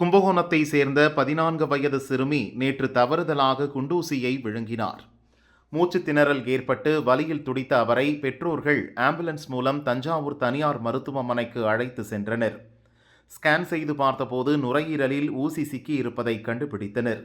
கும்பகோணத்தை சேர்ந்த பதினான்கு வயது சிறுமி நேற்று தவறுதலாக குண்டூசியை விழுங்கினார். மூச்சு திணறல் ஏற்பட்டு வலியில் துடித்த அவரை பெற்றோர்கள் ஆம்புலன்ஸ் மூலம் தஞ்சாவூர் தனியார் மருத்துவமனைக்கு அழைத்து சென்றனர். ஸ்கேன் செய்து பார்த்தபோது நுரையீரலில் ஊசி சிக்கி இருப்பதை கண்டுபிடித்தனர்.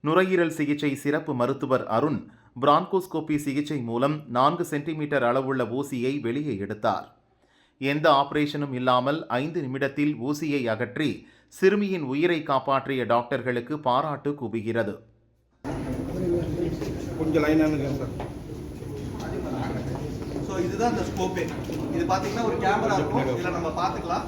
நுரையீரல் சிகிச்சை சிறப்பு மருத்துவர் அருண் பிரான்கோஸ்கோபி சிகிச்சை மூலம் நான்கு சென்டிமீட்டர் அளவுள்ள ஊசியை வெளியே எடுத்தார். எந்த ஆபரேஷனும் இல்லாமல் ஐந்து நிமிடத்தில் ஊசியை அகற்றி சிறுமியின் உயிரை காப்பாற்றிய டாக்டர்களுக்கு பாராட்டு குவிகிறது. கொஞ்சம் லைனாக சார். ஸோ இதுதான் இந்த ஸ்கோப்பே இது பார்த்தீங்கன்னா ஒரு கேமரா இருக்கும். இதில் நம்ம பார்த்துக்கலாம்